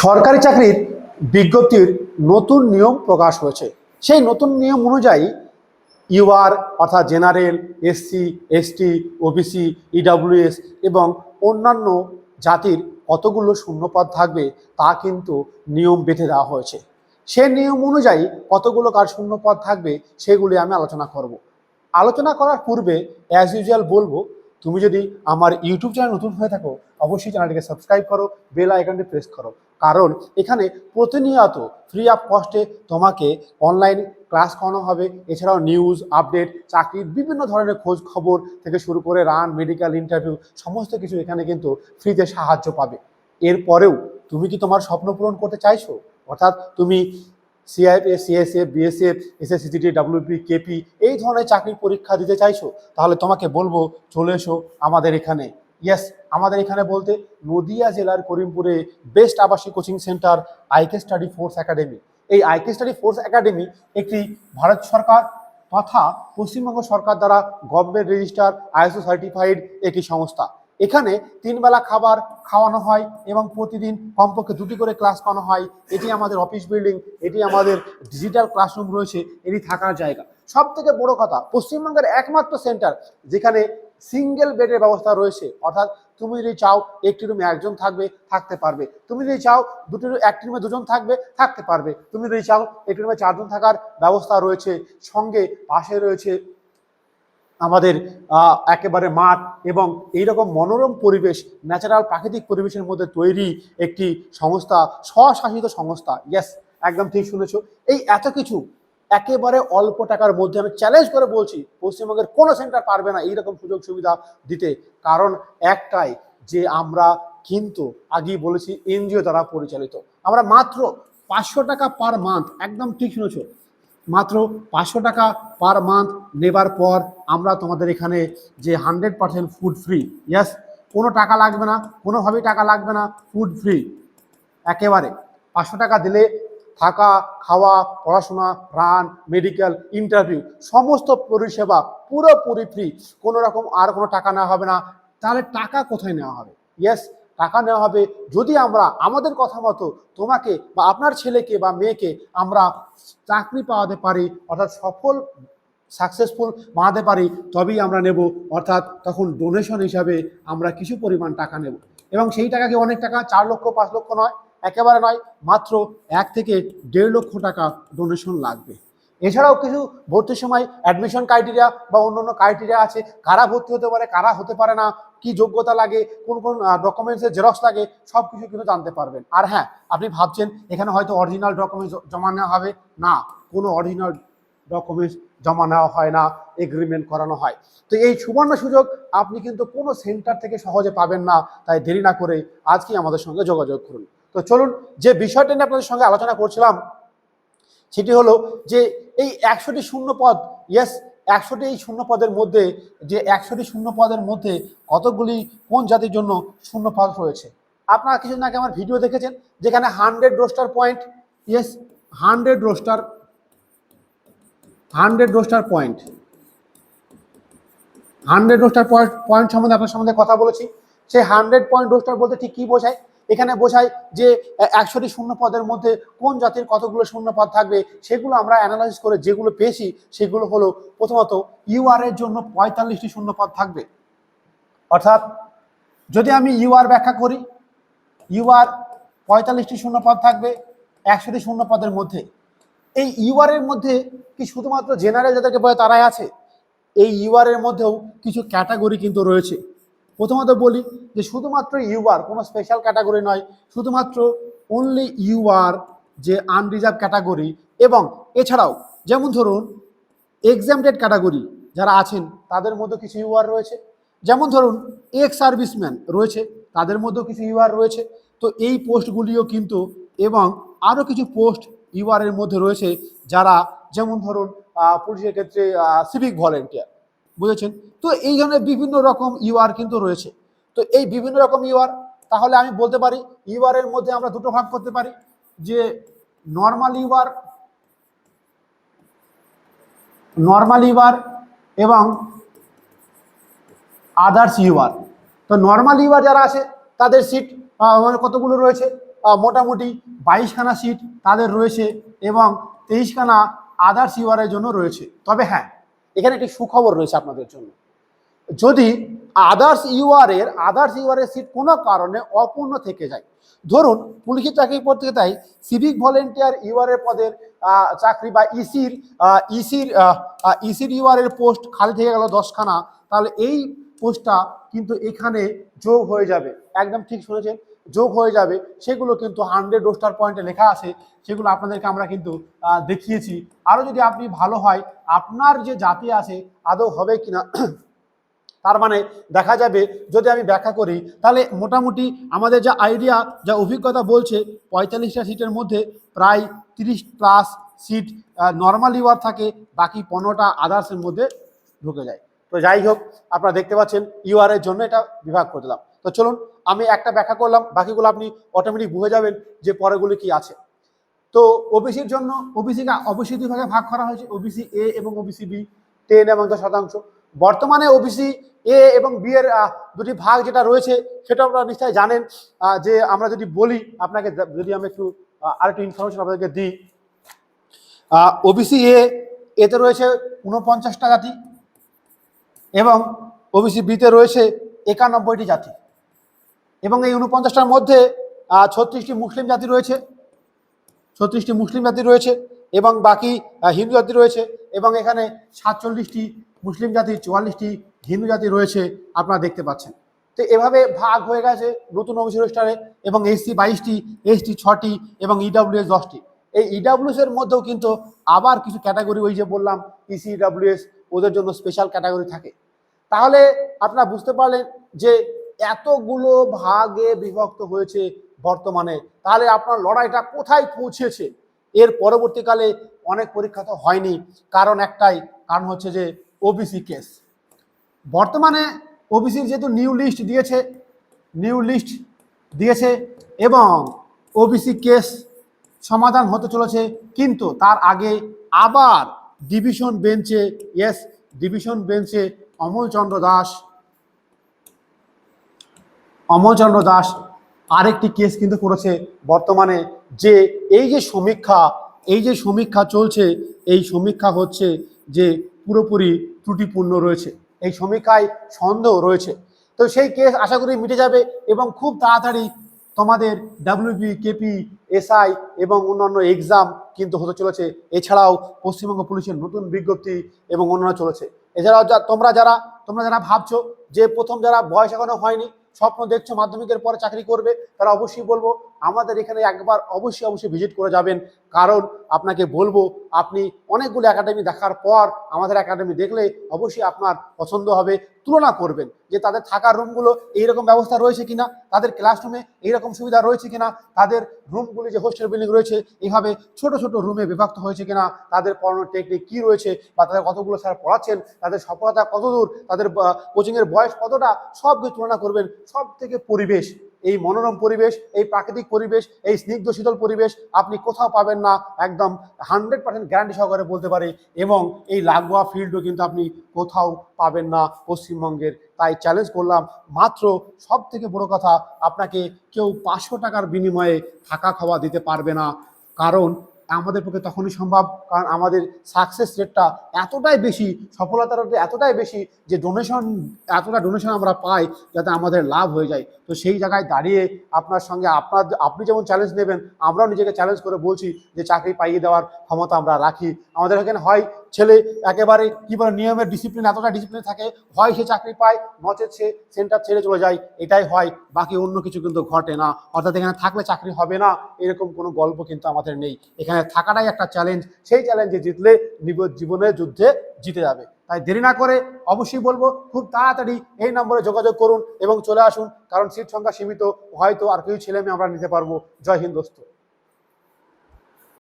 সরকারি চাকরির বিজ্ঞপ্তির নতুন নিয়ম প্রকাশ হয়েছে। সেই নতুন নিয়ম অনুযায়ী ইউআর অর্থাৎ general, SC, ST, OBC, EWS এবং অন্যান্য জাতির কতগুলো শূন্যপদ থাকবে তা কিন্তু নিয়ম বেঁধে দেওয়া হয়েছে। সে নিয়ম অনুযায়ী কতগুলো কার শূন্যপদ থাকবে সেগুলি আমি আলোচনা করব। আলোচনা করার পূর্বে অ্যাজ ইউজুয়াল বলব, তুমি যদি আমার ইউটিউব চ্যানেল নতুন হয়ে থাকো অবশ্যই চ্যানেলটিকে সাবস্ক্রাইব করো, বেল আইকনটি প্রেস করো। কারণ এখানে প্রতিনিয়ত ফ্রি অফ কস্টে তোমাকে অনলাইন ক্লাস করানো হবে, এছাড়াও নিউজ আপডেট চাকরির বিভিন্ন ধরনের খোঁজ খবর থেকে শুরু করে রান মেডিকেল ইন্টারভিউ সমস্ত কিছু এখানে কিন্তু ফ্রিতে সাহায্য পাবে। এরপরেও তুমি কি তোমার স্বপ্ন পূরণ করতে চাইছো? অর্থাৎ তুমি CIF CSF BSF SSCT WP KP এই ধরনের চাকরির পরীক্ষা দিতে চাইছো, তাহলে তোমাকে বলব, চলে এসো আমাদের এখানে। ইয়েস আমাদের এখানে বলতে নদিয়া জেলার করিমপুরে বেস্ট আবাসিক coaching centre IK study force academy এই আইকে স্টাডি ফোর্স একাডেমি একটি ভারত সরকার তথা পশ্চিমবঙ্গ সরকার দ্বারা গভর্নমেন্ট রেজিস্টার আইএসও সার্টিফাইড একটি সংস্থা। এখানে তিন বেলা খাবার খাওয়ানো হয় এবং প্রতিদিন কমপক্ষে দুটি করে ক্লাস করানো হয়। এটি আমাদের অফিস বিল্ডিং এটি আমাদের ডিজিটাল ক্লাসরুম রয়েছে, এটি থাকার জায়গা। সব থেকে বড় কথা, পশ্চিমবঙ্গের একমাত্র সেন্টার যেখানে সিঙ্গেল বেডের ব্যবস্থা রয়েছে। অর্থাৎ তুমি যদি চাও একটি রুমে একজন থাকবে, থাকতে পারবে। তুমি যদি চাও দুটি একটি রুমে দুজন থাকবে, থাকতে পারবে। তুমি যদি চাও একটি রুমে চারজন থাকার ব্যবস্থা রয়েছে, সঙ্গে পাশে রয়েছে আমাদের একেবারে মাঠ এবং এইরকম মনোরম পরিবেশ ন্যাচারাল প্রাকৃতিক পরিবেশের মধ্যে তৈরি একটি সংস্থা, স্বশাসিত সংস্থা। ইয়েস একদম ঠিক শুনেছো। এই এত কিছু একেবারে অল্প টাকার মধ্যে। আমি চ্যালেঞ্জ করে বলছি, পশ্চিমবঙ্গের কোনো সেন্টার পারবে না এইরকম সুযোগ সুবিধা দিতে। কারণ একটাই যে আমরা কিন্তু আগেই বলেছি, এনজিও দ্বারা পরিচালিত। আমরা মাত্র পাঁচশো টাকা পার মান্থ একদম ঠিক শুনেছো, মাত্র পাঁচশো টাকা পার মান্থ নেবার পর আমরা তোমাদের এখানে যে hundred percent food free yes কোনো টাকা লাগবে না, কোনোভাবেই টাকা লাগবে না ফুড ফ্রি একেবারে পাঁচশো টাকা দিলে থাকা, খাওয়া, পড়াশোনা রান মেডিকেল ইন্টারভিউ সমস্ত পরিষেবা পুরোপুরি ফ্রি কোনো রকম আর কোনো টাকা নেওয়া হবে না। তাহলে টাকা কোথায় নেওয়া হবে? ইয়েস টাকা নেওয়া হবে যদি আমরা আমাদের কথা মতো তোমাকে বা আপনার ছেলেকে বা মেয়েকে আমরা চাকরি পাওয়াতে পারি, অর্থাৎ সফল সাকসেসফুল বানাতে পারি, তবেই আমরা নেব। অর্থাৎ তখন ডোনেশন হিসাবে আমরা কিছু পরিমাণ টাকা নেব। এবং সেই টাকা কি অনেক টাকা, চার লক্ষ, পাঁচ লক্ষ নয়। একেবারে নয়, মাত্র এক থেকে দেড় লক্ষ টাকা ডোনেশন লাগবে। এছাড়াও কিছু ভর্তির সময় অ্যাডমিশন ক্রাইটেরিয়া বা অন্য অন্য ক্রাইটেরিয়া আছে, কারা ভর্তি হতে পারে, কারা হতে পারে না, কি যোগ্যতা লাগে, কোন কোন ডকুমেন্টসের জেরক্স লাগে সব কিছু কিন্তু জানতে পারবেন। আর হ্যাঁ আপনি ভাবছেন, এখানে হয়তো অরিজিনাল ডকুমেন্টস জমা নেওয়া হবে? না, কোনো অরিজিনাল ডকুমেন্টস জমা নেওয়া হয় না এগ্রিমেন্ট করানো হয়। তো এই সুবর্ণ সুযোগ আপনি কিন্তু কোনো সেন্টার থেকে সহজে পাবেন না, তাই দেরি না করে আজকেই আমাদের সঙ্গে যোগাযোগ করুন। তো চলুন যে বিষয়টা নিয়ে আপনাদের সঙ্গে আলোচনা করছিলাম, সেটি হলো যে এই একশোটি শূন্য পদ ইয়েস একশোটি এই শূন্য পদের মধ্যে, যে একশোটি শূন্য পদের মধ্যে কতগুলি কোন জাতির জন্য শূন্য পদ রয়েছে? আপনারা কিছুদিন আগে আমার ভিডিও দেখেছেন, যেখানে hundred roster point yes hundred roster hundred roster point hundred roster point সম্বন্ধে আপনার সম্বন্ধে কথা বলেছি। সেই হান্ড্রেড পয়েন্ট রোস্টার বলতে ঠিক কী বোঝায়? এখানে বোঝায় যে একশোটি শূন্য পদের মধ্যে কোন জাতির কতগুলো শূন্য পদ থাকবে সেগুলো আমরা অ্যানালাইসিস করে যেগুলো পেয়েছি সেগুলো হলো প্রথমত ইউআর এর জন্য পঁয়তাল্লিশটি শূন্য পদ থাকবে। অর্থাৎ যদি আমি ইউআর ব্যাখ্যা করি ইউআর পঁয়তাল্লিশটি শূন্য পদ থাকবে একশোটি শূন্য পদের মধ্যে। এই ইউআর এর মধ্যে কি শুধুমাত্র জেনারেল যাদেরকে বলে তারাই আছে? এই ইউআর এর মধ্যেও কিছু ক্যাটাগরি কিন্তু রয়েছে। প্রথমত বলি যে শুধুমাত্র ইউআর কোনো স্পেশাল ক্যাটাগরি নয়, শুধুমাত্র অনলি ইউআর যে আনরিজার্ভ ক্যাটাগরি এবং এছাড়াও যেমন ধরুন এক্সামটেড ক্যাটাগরি যারা আছেন, তাদের মধ্যে কিছু ইউআর রয়েছে। যেমন ধরুন এক্স সার্ভিসম্যান রয়েছে, তাদের মধ্যেও কিছু ইউআর রয়েছে। তো এই পোস্টগুলিও কিন্তু এবং আরও কিছু পোস্ট ইউআর এর মধ্যে রয়েছে যারা যেমন ধরুন পুলিশের ক্ষেত্রে সিভিক ভলেন্টিয়ার বুঝেছেন? তো এই ধরনের বিভিন্ন রকম ইউআর কিন্তু রয়েছে। তো এই বিভিন্ন রকম ইউআর তাহলে আমি বলতে পারি ইউআর এর মধ্যে আমরা দুটো ভাগ করতে পারি, যে নর্মাল ইউআর নর্মাল ইউআর এবং আদার্স ইউআর তো নর্মাল ইউআর যারা আছে, তাদের সিট মানে কতগুলো রয়েছে? মোটামুটি বাইশখানা সিট তাদের রয়েছে এবং তেইশখানা আদার্স ইউআরের জন্য রয়েছে। তবে হ্যাঁ এখানে একটি সুখবর রয়েছে আপনাদের জন্য। যদি আদার্স ইউআর এর আদার্স ইউআর এর সিট কোনো কারণে অপূর্ণ থেকে যায়, ধরুন পুলিশের চাকরি পড়তে তাই সিভিক ভলেন্টিয়ার ইউআর এর পদের চাকরি বা ইসির ইসির ইসির ইউআর এর পোস্ট খালি থেকে গেল দশখানা, তাহলে এই পোস্টটা কিন্তু এখানে যোগ হয়ে যাবে। একদম ঠিক শুনেছেন? যোগ হয়ে যাবে, সেগুলো কিন্তু হান্ড্রেড রোস্টার পয়েন্টে লেখা আছে, সেগুলো আপনাদেরকে আমরা কিন্তু দেখিয়েছি। আরও যদি আপনি ভালো হয়, আপনার যে জাতি আছে, আদৌ হবে কিনা, তার মানে দেখা যাবে, যদি আমি ব্যাখ্যা করি, তাহলে মোটামুটি আমাদের যা আইডিয়া যা অভিজ্ঞতা বলছে, পঁয়তাল্লিশটা সিটের মধ্যে প্রায় তিরিশ প্লাস সিট নর্মাল ইউআর থাকে, বাকি পনেরোটা আদার্সের মধ্যে ঢুকে যায়। তো যাই হোক, আপনারা দেখতে পাচ্ছেন ইউআর এর জন্য এটা বিভাগ করে দিলাম। তো চলুন, আমি একটা ব্যাখ্যা করলাম, বাকিগুলো আপনি অটোমেটিক বুঝে যাবেন যে পরেগুলি কি আছে। তো ওবিসির জন্য ওবিসিকে অবশ্যই দুই ভাগে ভাগ করা হয়েছে ওবিসি এ এবং ওবিসি বি টেন এবং দশ শতাংশ। বর্তমানে ওবিসি এ এবং বি এর দুটি ভাগ যেটা রয়েছে সেটা আপনারা নিশ্চয়ই জানেন যে আমরা যদি বলি, আপনাকে যদি আমি একটু আর একটু ইনফরমেশন আপনাদেরকে দিই ওবিসি এ এতে রয়েছে উনপঞ্চাশটা জাতি এবং ওবিসি বিতে রয়েছে একানব্বইটি জাতি। এবং এই উনপঞ্চাশটার মধ্যে ছত্রিশটি মুসলিম জাতি রয়েছে। ছত্রিশটি মুসলিম জাতি রয়েছে এবং বাকি হিন্দু জাতি রয়েছে এবং এখানে সাতচল্লিশটি মুসলিম জাতি, চুয়াল্লিশটি হিন্দু জাতি রয়েছে আপনারা দেখতে পাচ্ছেন। তো এভাবে ভাগ হয়ে গেছে নতুন ওবিসি রেজিস্টারে এবং এসসি বাইশটি, এসটি ছটি এবং ইডাব্লিউএস দশটি। এই ইডাব্লিউএস এর মধ্যেও কিন্তু আবার কিছু ক্যাটাগরি ওই যে বললাম ইসি ইডাব্লিউএস ওদের জন্য স্পেশাল ক্যাটাগরি থাকে। তাহলে আপনারা বুঝতে পারলেন যে এতগুলো ভাগে বিভক্ত হয়েছে বর্তমানে। তাহলে আপনার লড়াইটা কোথায় পৌঁছেছে? এর পরবর্তীকালে অনেক পরীক্ষা তো হয়নি। কারণ একটাই, কারণ হচ্ছে যে ওবিসি কেস বর্তমানে ওবিসির যেহেতু নিউ লিস্ট দিয়েছে নিউ লিস্ট দিয়েছে এবং ওবিসি কেস সমাধান হতে চলেছে, কিন্তু তার আগে আবার ডিভিশন বেঞ্চে ইয়েস ডিভিশন বেঞ্চে অমলচন্দ্র দাস অমলচন্দ্র দাস আরেকটি কেস কিন্তু করেছে বর্তমানে যে এই যে সমীক্ষা, এই যে সমীক্ষা চলছে, এই সমীক্ষা হচ্ছে যে পুরোপুরি ত্রুটিপূর্ণ রয়েছে। এই সমীক্ষায় সন্দেহ রয়েছে। তো সেই কেস আশা করি মিটে যাবে এবং খুব তাড়াতাড়ি তোমাদের ডাব্লিউবি কেপি এসআই এবং অন্যান্য এক্সাম কিন্তু হতে চলেছে। এছাড়াও পশ্চিমবঙ্গ পুলিশের নতুন বিজ্ঞপ্তি এবং অন্যান্য চলেছে। এছাড়াও তোমরা যারা তোমরা যারা ভাবছ যে প্রথম যারা বয়স এখনও হয়নি স্বপ্ন দেখছ, মাধ্যমিকের পরে চাকরি করবে তারা অবশ্যই বলব আমাদের এখানে একবার অবশ্যই অবশ্যই ভিজিট করে যাবেন। কারণ আপনাকে বলব আপনি অনেকগুলো একাডেমি দেখার পর আমাদের একাডেমি দেখলে অবশ্যই আপনার পছন্দ হবে। তুলনা করবেন যে তাদের থাকার রুমগুলো এইরকম ব্যবস্থা রয়েছে কিনা, তাদের ক্লাসরুমে এইরকম সুবিধা রয়েছে কিনা, তাদের রুমগুলি যে হোস্টেল বিল্ডিং রয়েছে এইভাবে ছোট ছোট রুমে বিভক্ত হয়েছে কিনা, তাদের পড়ানোর টেকনিক কি রয়েছে বা তাদের কতগুলো স্যার পড়াচ্ছেন, তাদের সফলতা কতদূর তাদের কোচিংয়ের বয়স কতটা সব কিছু তুলনা করবেন। সব থেকে পরিবেশ, এই মনোরম পরিবেশ, এই প্রাকৃতিক পরিবেশ, এই স্নিগ্ধ শীতল পরিবেশ আপনি কোথাও পাবেন না, একদম হান্ড্রেড পার্সেন্ট গ্যারান্টি সহকারে বলতে পারি, এবং এই লাগোয়া ফিল্ডও কিন্তু আপনি কোথাও পাবেন না পশ্চিমবঙ্গের। তাই চ্যালেঞ্জ করলাম, মাত্র সব থেকে বড় কথা, আপনাকে কেউ পাঁচশো টাকার বিনিময়ে থাকা খাওয়া দিতে পারবে না। কারণ আমাদের পক্ষে তখনই সম্ভব। কারণ আমাদের সাকসেস রেটটা এতটাই বেশি, সফলতার রেট এতটাই বেশি যে ডোনেশন এতটা ডোনেশন আমরা পাই যাতে আমাদের লাভ হয়ে যায়। তো সেই জায়গায় দাঁড়িয়ে আপনার সঙ্গে আপনার, আপনি যেমন চ্যালেঞ্জ নেবেন, আমরাও নিজেকে চ্যালেঞ্জ করে বলছি যে চাকরি পাইয়ে দেওয়ার ক্ষমতা আমরা রাখি। আমাদের এখানে হয় ছেলে একেবারে কি বলে নিয়মের ডিসিপ্লিন এতটা ডিসিপ্লিন থাকে হয় সে চাকরি পায়, নচেত সে সেন্টার ছেড়ে চলে যায়, এটাই হয়, বাকি অন্য কিছু কিন্তু ঘটে না। অর্থাৎ এখানে থাকলে চাকরি হবে না, এরকম কোনো গল্প কিন্তু আমাদের নেই। এখানে থাকাটাই একটা চ্যালেঞ্জ সেই চ্যালেঞ্জে জিতলে জীবনের যুদ্ধে জিতে যাবে। তাই দেরি না করে অবশ্যই বলব, খুব তাড়াতাড়ি এই নম্বরে যোগাযোগ করুন এবং চলে আসুন, কারণ সিট সংখ্যা সীমিত, হয়তো আর কিছু ছেলে মেয়ে আমরা নিতে পারব। জয় হিন্দ দোস্ত।